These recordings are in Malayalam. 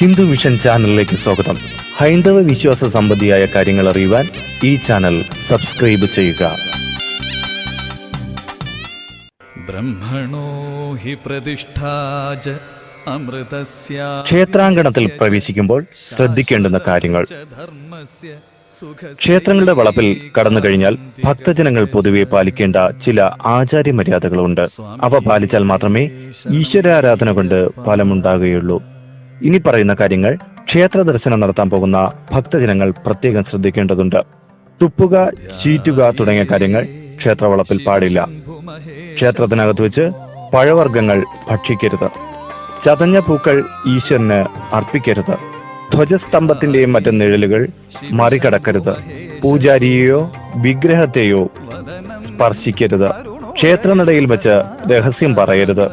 ഹിന്ദു മിഷൻ ചാനലിലേക്ക് സ്വാഗതം. ഹൈന്ദവ വിശ്വാസ സംബന്ധിയായ കാര്യങ്ങൾ അറിയുവാൻ ഈ ചാനൽ സബ്സ്ക്രൈബ് ചെയ്യുക. ക്ഷേത്രാങ്കണത്തിൽ പ്രവേശിക്കുമ്പോൾ ശ്രദ്ധിക്കേണ്ടുന്ന കാര്യങ്ങൾ. ക്ഷേത്രങ്ങളുടെ വളപ്പിൽ കടന്നു കഴിഞ്ഞാൽ ഭക്തജനങ്ങൾ പൊതുവെ പാലിക്കേണ്ട ചില ആചാര്യമര്യാദകളുണ്ട്. അവ പാലിച്ചാൽ മാത്രമേ ഈശ്വരാരാധന കൊണ്ട് ഫലമുണ്ടാകുകയുള്ളൂ. ഇനി പറയുന്ന കാര്യങ്ങൾ ക്ഷേത്ര ദർശനം നടത്താൻ പോകുന്ന ഭക്തജനങ്ങൾ പ്രത്യേകം ശ്രദ്ധിക്കേണ്ടതുണ്ട്. തുപ്പുക ചീറ്റുക തുടങ്ങിയ കാര്യങ്ങൾ ക്ഷേത്രവളപ്പിൽ പാടില്ല. ക്ഷേത്രത്തിനകത്ത് വെച്ച് പഴവർഗങ്ങൾ ഭക്ഷിക്കരുത്. ചതഞ്ഞ പൂക്കൾ ഈശ്വരന് അർപ്പിക്കരുത്. ധ്വജസ്തംഭത്തിന്റെയും മറ്റു നിഴലുകൾ മറികടക്കരുത്. പൂജാരിയെയോ വിഗ്രഹത്തെയോ സ്പർശിക്കരുത്. ക്ഷേത്രനടയിൽ വെച്ച് രഹസ്യം പറയരുത്.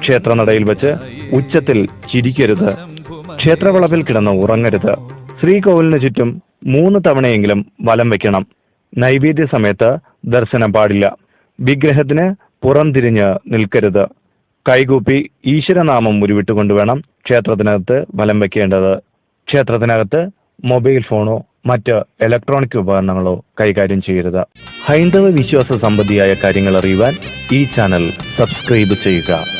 ക്ഷേത്രനടയിൽ വെച്ച് ഉച്ചത്തിൽ ചിരിക്കരുത്. ക്ഷേത്രവളപ്പിൽ കിടന്ന് ഉറങ്ങരുത്. ശ്രീകോവിലിന് ചുറ്റും മൂന്ന് തവണയെങ്കിലും വലം വെക്കണം. നൈവേദ്യ സമയത്ത് ദർശനം പാടില്ല. വിഗ്രഹത്തിന് പുറംതിരിഞ്ഞ് നിൽക്കരുത്. കൈകൂപ്പി ഈശ്വരനാമം ഉരുവിട്ടുകൊണ്ട് വേണം ക്ഷേത്രത്തിനകത്ത് വലം വെക്കേണ്ടത്. ക്ഷേത്രത്തിനകത്ത് മൊബൈൽ ഫോണോ മറ്റ് ഇലക്ട്രോണിക് ഉപകരണങ്ങളോ കൈകാര്യം ചെയ്യരുത്. ഹൈന്ദവ വിശ്വാസ സംബന്ധിയായ കാര്യങ്ങൾ അറിയുവാൻ ഈ ചാനൽ സബ്സ്ക്രൈബ് ചെയ്യുക.